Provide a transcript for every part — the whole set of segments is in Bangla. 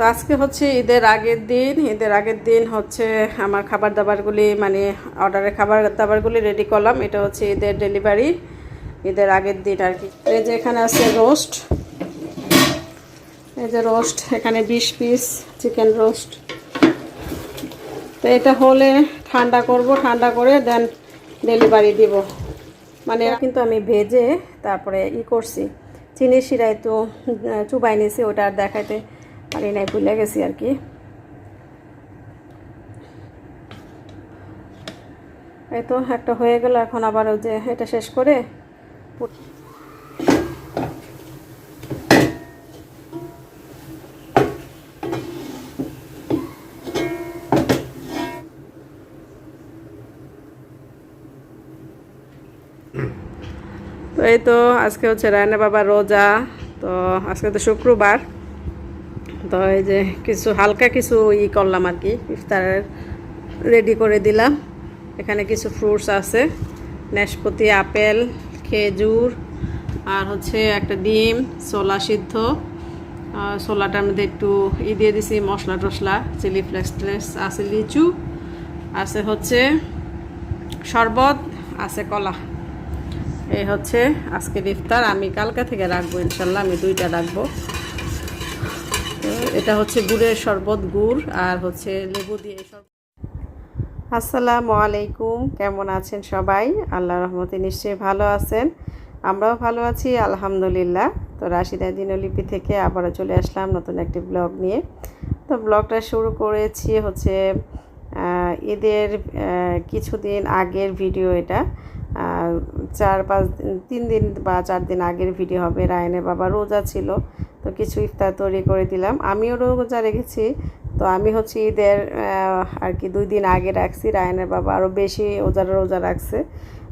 তো আজকে হচ্ছে ঈদের আগের দিন, ঈদের আগের দিন হচ্ছে আমার খাবার দাবারগুলি মানে অর্ডারের খাবার দাবারগুলি রেডি করলাম। এটা হচ্ছে ঈদের ডেলিভারি ঈদের আগের দিন আর কি। এই যে এখানে আছে রোস্ট এই যে রোস্ট এখানে বিশ পিস চিকেন রোস্ট তো এটা হলে ঠান্ডা করব, ঠান্ডা করে দেন ডেলিভারি দিব। মানে কিন্তু আমি ভেজে তারপরে ই করছি। চিনি শিরায় তো চুবাই নিয়েছি ওটা আর দেখাইতে। পারি নাই, ভুলে গেছি আর কি। এই তো একটা হয়ে গেল, এখন আবার ওই যে এটা শেষ করে তো এই তো আজকে হচ্ছে রায়না বাবা রোজা, তো আজকে তো শুক্রবার। তো এই যে কিছু, হালকা কিছু ই করলাম আর কি ইফতারের রেডি করে দিলাম। এখানে কিছু ফ্রুটস আছে, নাশপাতি, আপেল, খেজুর, আর হচ্ছে একটা ডিম, ছোলা সিদ্ধ। ছোলাটার মধ্যে একটু ই দিয়ে দিছি, মশলা টশলা চিলি ফ্লেক্স ফ্লেক্স আছে, লিচু, আছে হচ্ছে শরবত, আছে কলা। এই হচ্ছে আজকের ইফতার, আমি কালকা থেকে রাখব, ইনশাল্লাহ আমি দুইটা রাখব। এটা হচ্ছে গুড়ের শরবত গুড় আর হচ্ছে লেবু দিয়ে শরবত আসসালামু আলাইকুম, কেমন আছেন সবাই? আল্লাহ রহমতে নিশ্চয়ই ভালো আছেন। আমরাও ভালো আছি, আলহামদুলিল্লাহ। তো রাশিদা দিনলিপি থেকে আবারও চলে আসলাম নতুন একটি ব্লগ নিয়ে। তো ব্লগটা শুরু করেছি হচ্ছে ঈদের কিছুদিন আগের ভিডিও এটা। চার পাঁচ তিন দিন বা চার দিন আগের ভিডিও হবে। রায়নের বাবা রোজা ছিল। তো কিছু ইফতার তৈরি করে দিলাম। আমিও রোজা রেখেছি, তো আমি হচ্ছে ঈদের আর কি দুই দিন আগে রাখছি। রায়নের বাবা আরও বেশি রোজা রোজা রাখছে,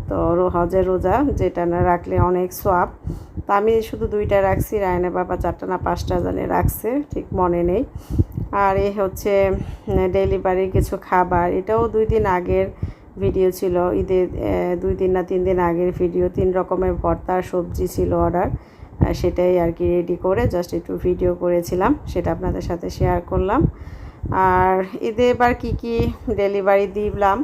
তো হজের রোজা যেটা না রাখলে অনেক সোয়াব। তো আমি শুধু দুইটা রাখছি, রায়নের বাবা চারটা না পাঁচটা জানে রাখছে, ঠিক মনে নেই। আর এই হচ্ছে ডেলিভারির কিছু খাবার। এটাও দুই দিন আগের ভিডিও ছিল, ঈদের দুই দিন না তিন দিন আগের ভিডিও। তিন রকমের ভর্তা, সবজি ছিল অর্ডার। সেটাই আর কি রেডি করে জাস্ট একটু ভিডিও করেছিলাম, সেটা আপনাদের সাথে শেয়ার করলাম। আর ঈদে এবার কী কী ডেলিভারি দিলাম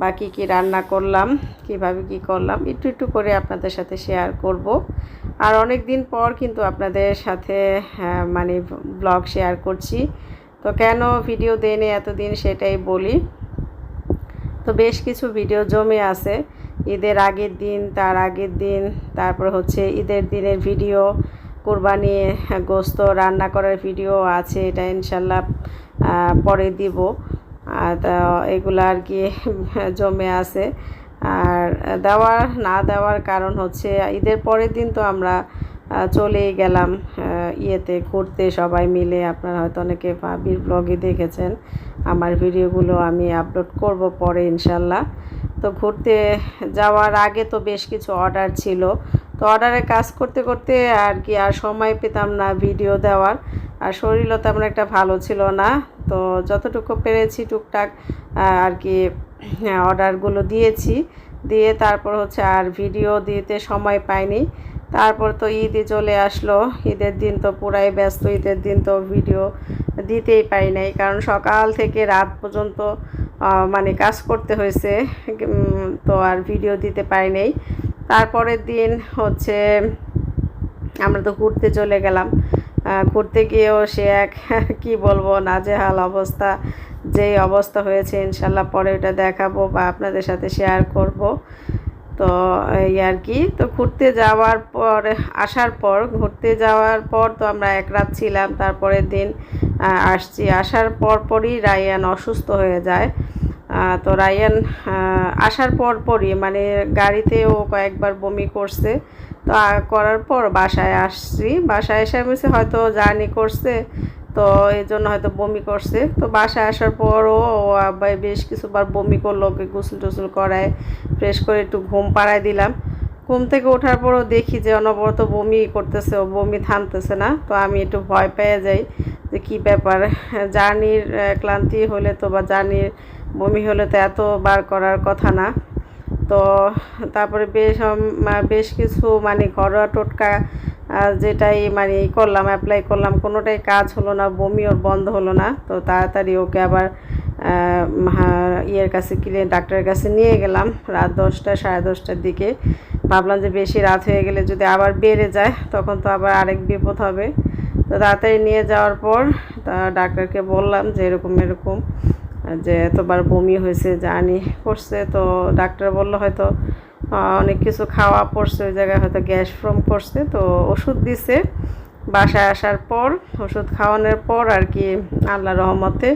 বা কী কী রান্না করলাম, কীভাবে কি করলাম, একটু একটু করে আপনাদের সাথে শেয়ার করব। আর অনেক দিন পর কিন্তু আপনাদের সাথে মানে ব্লগ শেয়ার করছি। তো কেন ভিডিও দেয়নি এতদিন সেটাই বলি। তো বেশ কিছু ভিডিও জমে আছে। ঈদের আগের দিন, তার আগের দিন, তারপর হচ্ছে ঈদের দিনের ভিডিও, কোরবানি, গোস্ত, রান্না করার ভিডিও আছে, এটা ইনশাল্লাহ পরে দিব। তা, এগুলো আর কি জমে আছে। আর দেওয়া না দেওয়ার কারণ হচ্ছে, ঈদের পরের দিন তো আমরা চলেই গেলাম ইয়েতে ঘুরতে সবাই মিলে। আপনারা হয়তো অনেকে ভাবির ব্লগে দেখেছেন, আমার ভিডিওগুলো আমি আপলোড করব পরে ইনশাল্লাহ। তো ঘুরতে যাওয়ার আগে তো বেশ কিছু অর্ডার ছিল। তো অর্ডারে কাজ করতে করতে আর কি আর সময় পেতাম না ভিডিও দেওয়ার। আর শরীরও তেমন একটা ভালো ছিল না। তো যতটুকু পেরেছি টুকটাক আর কি অর্ডারগুলো দিয়েছি। দিয়ে তারপর হচ্ছে আর ভিডিও দিতে সময় পাইনি। তারপর তো ঈদে চলে আসলো। ঈদের দিন তো পুরাই ব্যস্ত, ঈদের দিন তো ভিডিও দিতেই পারি নাই। কারণ সকাল থেকে রাত পর্যন্ত মানে কাজ করতে হয়েছে তো আর ভিডিও দিতে পারি নাই। তারপরের দিন হচ্ছে আমরা তো ঘুরতে চলে গেলাম। ঘুরতে গিয়েও সে এক, কি বলব, নাজেহাল অবস্থা। যেই অবস্থা হয়েছে, ইনশাল্লাহ পরে ওটা দেখাবো বা আপনাদের সাথে শেয়ার করব। তো এই আর কি, তো ঘুরতে যাওয়ার পর, আসার পর, ঘুরতে যাওয়ার পর তো আমরা এক রাত ছিলাম, তারপরের দিন আসছি। আসার পর পরই রায়ান অসুস্থ হয়ে যায়। তো রায়ান আসার পর পরই মানে গাড়িতেও কয়েকবার বমি করছে। তো করার পর বাসায় আসছি। বাসায় এসে আমি হয়তো জার্নি করছে, তো এই জন্য হয়তো বমি করছে। তো বাসায় আসার পরও আবার বেশ কিছুবার বমি করল, ওকে গোসল টোসল করায়, ফ্রেশ করে একটু ঘুম পাড়ায় দিলাম। ঘুম থেকে ওঠার পরও দেখি যে অনবরত বমি করতেছে, ও বমি থামতেছে না। তো আমি একটু ভয় পেয়ে যাই যে কী ব্যাপার? জার্নির ক্লান্তি হলে তো বা জার্নির বমি হলে তো এত বার করার কথা না। তো তারপরে বেশ বেশ কিছু মানে ঘরোয়া টোটকা যেটাই মানে ই করলাম অ্যাপ্লাই করলাম, কোনোটাই কাজ হলো না, বমি ওর বন্ধ হলো না। তো তাড়াতাড়ি ওকে আবার ইয়ের কাছে কিনে ডাক্তারের কাছে নিয়ে গেলাম। রাত দশটা, সাড়ে দশটার দিকে। ভাবলাম যে বেশি রাত হয়ে গেলে যদি আবার বেড়ে যায়, তখন তো আবার আরেক বিপদ হবে। তো তাড়াতাড়ি নিয়ে যাওয়ার পর, তা ডাক্তারকে বললাম যে এরকম এরকম। যে এতবার বমি হয়েছে জানি করছে, তো ডাক্তার বলল হয়তো অনেক কিছু খাওয়া পড়ছে, ওই জায়গায় হয়তো গ্যাস ফ্রম করছে, তো ওষুধ দিছে। বাসায় আসার পর, ওষুধ খাওয়ানোর পর আর কি আল্লাহ রহমতে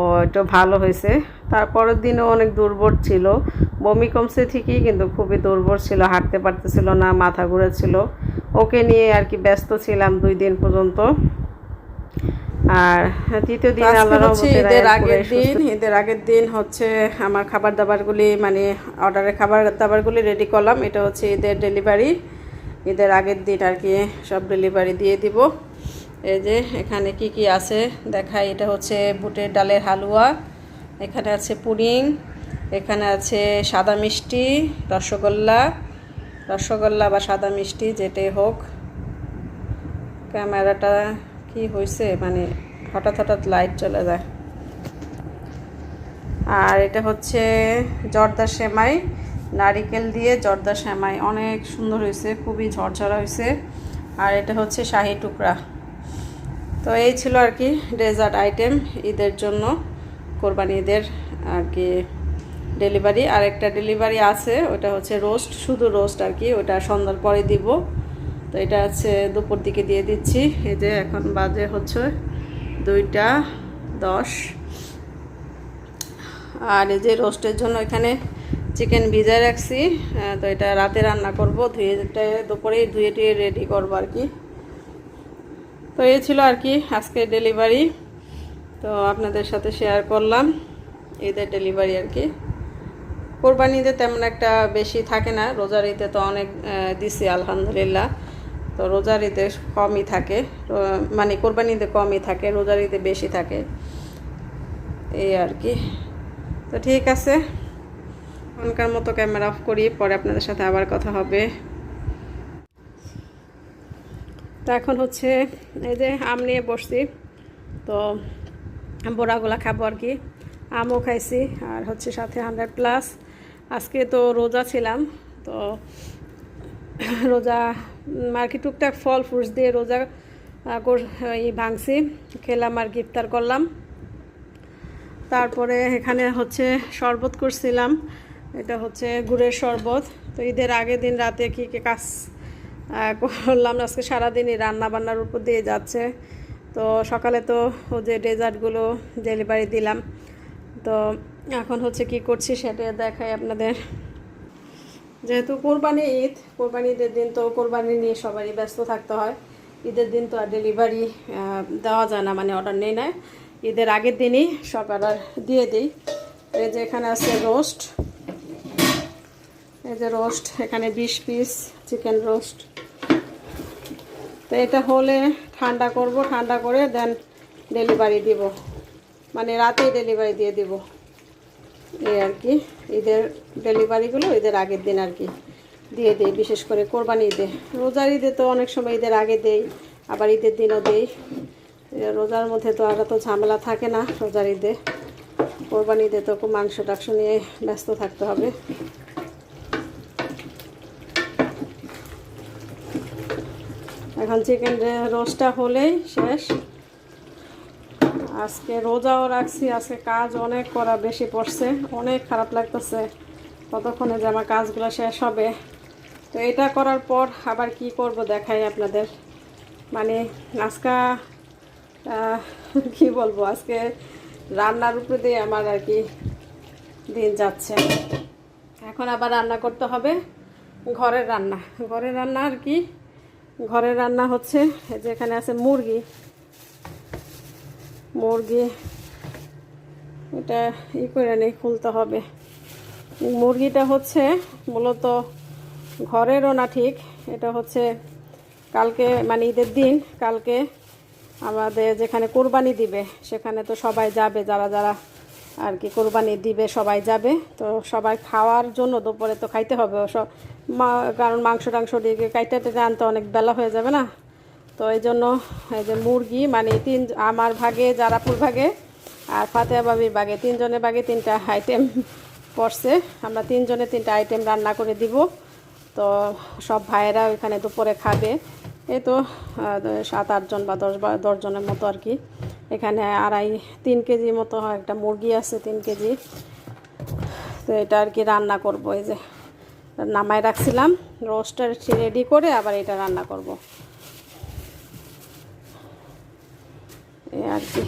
ও একটু ভালো হয়েছে। তারপরের দিনও অনেক দুর্বল ছিল। বমি কমছে ঠিকই, কিন্তু খুবই দুর্বল ছিল, হাঁটতে পারতেছিল না, মাথা ঘুরেছিল। ওকে নিয়ে আর কি ব্যস্ত ছিলাম দুই দিন পর্যন্ত। আর তৃতীয় দিন ঈদের আগের দিন ঈদের আগের দিন হচ্ছে আমার খাবার দাবারগুলি মানে অর্ডারের খাবার দাবারগুলি রেডি করলাম। এটা হচ্ছে ঈদের ডেলিভারি ঈদের আগের দিন আর কি সব ডেলিভারি দিয়ে দিব। এই যে এখানে কি কি আছে দেখাই। এটা হচ্ছে বুটের ডালের হালুয়া এখানে আছে পুডিং এখানে আছে সাদা মিষ্টি রসগোল্লা রসগোল্লা বা সাদা মিষ্টি যেটাই হোক। ক্যামেরাটা কি হয়েছে মানে হঠাৎ হঠাৎ লাইট চলে যায়। আর এটা হচ্ছে জর্দা সেমাই। নারিকেল দিয়ে জর্দা সেমাই। অনেক সুন্দর হয়েছে খুবই ঝরঝরা হয়েছে আর এটা হচ্ছে শাহি টুকরা। তো এই ছিল আর কি ডেজার্ট আইটেম ঈদের জন্য, কোরবানি ঈদের আর কি ডেলিভারি আর একটা ডেলিভারি আছে, ওটা হচ্ছে রোস্ট শুধু রোস্ট আর কি, ওটা সন্ধ্যার পরে দিব। তো এটা আছে দুপুর দিকে দিয়ে দিচ্ছি। এই যে এখন বাজে হচ্ছে দুইটা দশ। আর এই যে রোস্টের জন্য এখানে চিকেন ভিজায় রাখছি। তো এটা রাতে রান্না করব ধুয়ে টা- দুপুরেই ধুয়ে টুয়ে রেডি করব আর কি। তো এই ছিল আর কি আজকে ডেলিভারি তো আপনাদের সাথে শেয়ার করলাম ঈদের ডেলিভারি আর কি। কোরবানি ঈদে তেমন একটা বেশি থাকে না, রোজার ঈদে তো অনেক দিছি, আলহামদুলিল্লাহ। তো রোজার ঈদে কমই থাকে। মানে কোরবানি ঈদে কমই থাকে, রোজার ঈদে বেশি থাকে। এই আর কি। তো ঠিক আছে। এখনকার মতো ক্যামেরা অফ করি, পরে আপনাদের সাথে আবার কথা হবে। তো এখন হচ্ছে এই যে আম নিয়ে বসছি। তো বড়াগুলা খাব আর কি। আমও খাইছি, আর হচ্ছে সাথে হান্ড্রেড প্লাস। আজকে তো রোজা ছিলাম, তো রোজা, আর কি টুকটাক ফল ফ্রুটস দিয়ে রোজা এই ভাঙছি, খেলাম আর কি ইফতার করলাম। তারপরে এখানে হচ্ছে শরবত করছিলাম, এটা হচ্ছে গুড়ের শরবত। তো ঈদের আগের দিন রাতে কী কী কাজ করলাম, আজকে সারাদিনই রান্না বান্নার উপর দিয়ে যাচ্ছে। তো সকালে তো যে ডেজার্টগুলো ডেলিভারি দিলাম। তো এখন হচ্ছে কি করছি সেটা দেখাই আপনাদের। যেহেতু কোরবানি ঈদ কোরবানি ঈদের দিন তো কোরবানি নিয়ে সবারই ব্যস্ত থাকতে হয়। ঈদের দিন তো আর ডেলিভারি দেওয়া যায় না মানে অর্ডার নেই না। ঈদের আগের দিনই সব অর্ডার দিয়ে দিই। এই যে এখানে আছে রোস্ট এই যে রোস্ট এখানে বিশ পিস চিকেন রোস্ট তো এটা হলে ঠান্ডা করব, ঠান্ডা করে দেন ডেলিভারি দিব। মানে রাতেই ডেলিভারি দিয়ে দিব। এই আর কি, ঈদের ডেলিভারিগুলো ঈদের আগের দিন আর কি দিয়ে দেই, বিশেষ করে কোরবানি ঈদে। রোজার ঈদে তো অনেক সময় ঈদের আগে দেই, আবার ঈদের দিনও দেই। রোজার মধ্যে তো আর তো ঝামেলা থাকে না রোজার ঈদে। কোরবানি ঈদে তো মাংস টাংস নিয়ে ব্যস্ত থাকতে হবে। এখন চিকেন রোস্টটা হলেই শেষ। আজকে রোজাও রাখছি, আজকে কাজ অনেক করা বেশি পড়ছে, অনেক খারাপ লাগতেছে। ততক্ষণে যে আমার কাজগুলো শেষ হবে। তো এটা করার পর আবার কি করব দেখাই আপনাদের। মানে আজকে কি বলব, আজকে রান্নার উপরে দিয়ে আমার আর কি দিন যাচ্ছে। এখন আবার রান্না করতে হবে, ঘরের রান্না। ঘরের রান্না আর কি, ঘরের রান্না হচ্ছে এই যে এখানে আছে মুরগি। মুরগি, এটা ই করে নেই, খুলতে হবে। মুরগিটা হচ্ছে মূলত ঘরেরও না ঠিক, এটা হচ্ছে কালকে মানে ঈদের দিন, কালকে আমাদের যেখানে কোরবানি দিবে, সেখানে তো সবাই যাবে, যারা যারা আর কি কোরবানি দিবে, সবাই যাবে। তো সবাই খাওয়ার জন্য দুপুরে তো খাইতে হবে সব কারণ মাংস টাংস দিয়ে কাইতে টেটে আনতে অনেক বেলা হয়ে যাবে না। তো এই জন্য এই যে মুরগি মানে তিন, আমার ভাগে জারাপুর ভাগে আর ফাতেহা বাবির ভাগে, তিনজনের ভাগে তিনটা আইটেম পড়ছে। আমরা তিনজনে তিনটা আইটেম রান্না করে দিব। তো সব ভাইয়েরা ওইখানে দুপুরে খাবে। এই তো সাত আটজন বা দশ বা দশজনের মতো আর কি। এখানে আড়াই, তিন কেজি মতো একটা মুরগি আছে, তিন কেজি। তো এটা আর কি রান্না করব, এই যে নামায় রাখছিলাম। রোস্টার রেডি করে আবার এটা রান্না করব। এই আর কি।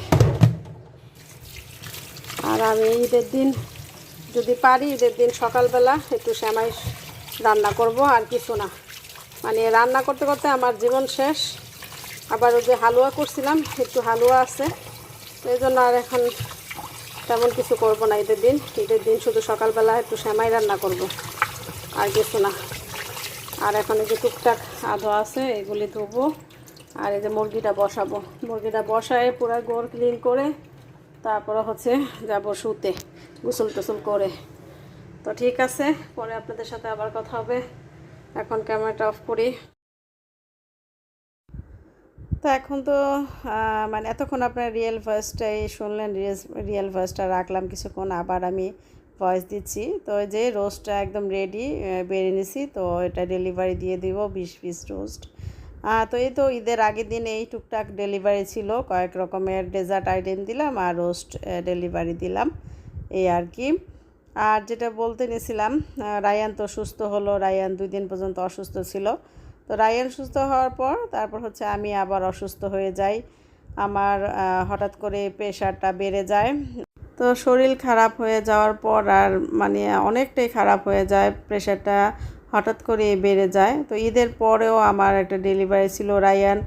আর আমি ঈদের দিন যদি পারি, ঈদের দিন সকালবেলা একটু শ্যামাই রান্না করব, আর কিছু না। মানে রান্না করতে করতে আমার জীবন শেষ। আবার ওই যে হালুয়া করছিলাম, একটু হালুয়া আছে। তো এই জন্য আর এখন তেমন কিছু করব না ঈদের দিন। ঈদের দিন শুধু সকালবেলা একটু শ্যামাই রান্না করব, আর কিছু না। আর এখন এই যে টুকটাক আধো আছে, এগুলি ধুবো। আর এই যে মুরগিটা বসাবো। মুরগিটা বসায় পুরো গোড় ক্লিন করে তারপরে হচ্ছে যাব শুতে, গোসল টোসল করে। তো ঠিক আছে, পরে আপনাদের সাথে আবার কথা হবে। এখন ক্যামেরাটা অফ করি। তো এখন তো মানে এতক্ষণ আপনার রিয়েল ভয়েসটাই শুনলেন রিয়েল ভয়েসটা রাখলাম কিছুক্ষণ, আবার আমি ভয়েস দিচ্ছি। তো যে রোস্টটা একদম রেডি বেরিয়ে নিছি, তো এটা ডেলিভারি দিয়ে দিব, বিশ পিস রোস্ট তো এই তো ঈদের আগের দিন এই টুকটাক ডেলিভারি ছিল। কয়েক রকমের ডেজার্ট আইটেম দিলাম আর রোস্ট ডেলিভারি দিলাম। এই আর কি। আর যেটা বলতে নিয়েছিলাম রায়ান তো সুস্থ হলো, রায়ান দুই দিন পর্যন্ত অসুস্থ ছিল। তো রায়ান সুস্থ হওয়ার পর তারপর হচ্ছে আমি আবার অসুস্থ হয়ে যাই। আমার হঠাৎ করে প্রেশারটা বেড়ে যায়। তো শরীর খারাপ হয়ে যাওয়ার পর আর মানে অনেকটাই খারাপ হয়ে যায়। প্রেশারটা হঠাৎ করে বেড়ে যায়। তো ঈদের পরেও আমার একটা ডেলিভারি ছিল, রায়ান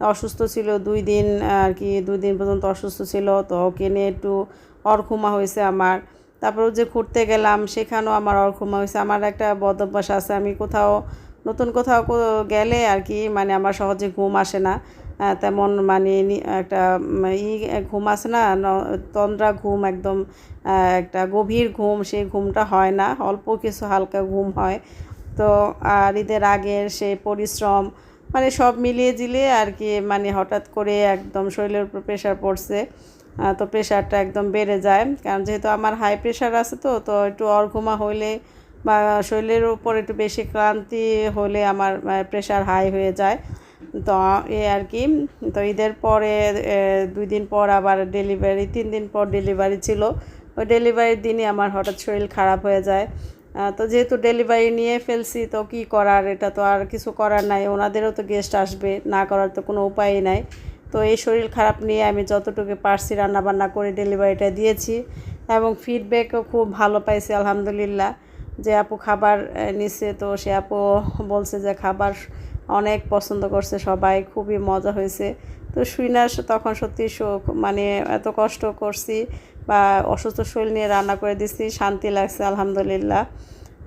অসুস্থ ছিল, দুই দিন আর কি, দুই দিন পর্যন্ত অসুস্থ ছিল। তো ওকে নিয়ে একটু অরখুমা হয়েছে আমার। তারপরেও যে ঘুরতে গেলাম, সেখানেও আমার অরখুমা হয়েছে। আমার একটা বদ অভ্যাস আছে, আমি কোথাও, নতুন কোথাও গেলে আর কি মানে আমার সহজে ঘুম আসে না। তেমন মানে একটা ই ঘুম আসে ন- তন্দ্রা ঘুম একদম একটা গভীর ঘুম, সেই ঘুমটা হয় না। অল্প কিছু হালকা ঘুম হয়। তো আর ঈদের আগের সেই পরিশ্রম মানে সব মিলিয়ে জিলিয়ে আর কি মানে হঠাৎ করে একদম শরীরের উপর প্রেশার পড়ছে। তো প্রেশারটা একদম বেড়ে যায়। কারণ যেহেতু আমার হাই প্রেশার আছে তো তো একটু অর্ঘুমা হইলে বা শরীরের উপর একটু বেশি ক্লান্তি হলে আমার প্রেশার হাই হয়ে যায়। তো এ আর কি, তো ঈদের পরে দুই দিন পর আবার ডেলিভারি তিন দিন পর ডেলিভারি ছিল। ওই ডেলিভারির দিনই আমার হঠাৎ শরীর খারাপ হয়ে যায়। তো যেহেতু ডেলিভারি নিয়ে ফেলছি, তো কি করার? এটা তো আর কিছু করার নাই। ওনাদেরও তো গেস্ট আসবে, না করার তো কোনো উপায়ই নাই। তো এই শরীর খারাপ নিয়ে আমি যতটুকু পারছি রান্নাবান্না করে ডেলিভারিটা দিয়েছি এবং ফিডব্যাকও খুব ভালো পাইছি, আলহামদুলিল্লাহ। যে আপু খাবার নিচ্ছে তো সে আপু বলছে যে খাবার অনেক পছন্দ করছে সবাই, খুবই মজা হয়েছে। তো শুইনা, তখন সত্যি শোক মানে এত কষ্ট করছি বা অসুস্থ শরীর নিয়ে রান্না করে দিচ্ছি শান্তি লাগছে, আলহামদুলিল্লাহ।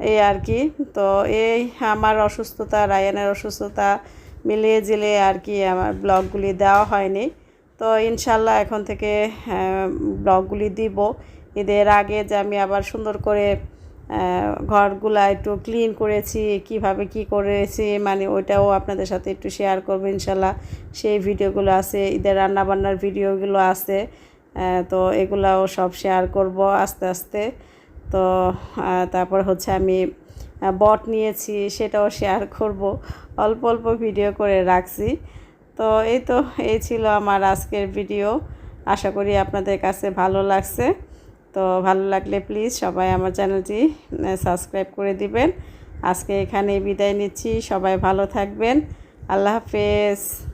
এই আর কি। তো এই আমার অসুস্থতা, রায়ানের অসুস্থতা মিলিয়ে জিলে আর কি আমার ব্লগগুলি দেওয়া হয়নি। তো ইনশাল্লাহ এখন থেকে ব্লগগুলি দিব। ঈদের আগে যে আমি আবার সুন্দর করে ঘরগুলা একটু ক্লিন করেছি, কীভাবে কি করেছি মানে ওইটাও আপনাদের সাথে একটু শেয়ার করব ইনশাল্লাহ। সেই ভিডিওগুলো আছে, ঈদের রান্নাবান্নার ভিডিওগুলো আছে। তো এগুলাও সব শেয়ার করব আস্তে আস্তে। তো তারপর হচ্ছে আমি বট নিয়েছি, সেটাও শেয়ার করব। অল্প অল্প ভিডিও করে রাখছি। তো, এই তো, এই ছিল আমার আজকের ভিডিও আশা করি আপনাদের কাছে ভালো লাগছে। তো, ভালো লাগলে প্লিজ সবাই আমার চ্যানেলটি সাবস্ক্রাইব করে দিবেন। আজকে এখানে বিদায় নিচ্ছি। সবাই ভালো থাকবেন। আল্লাহ হাফেজ।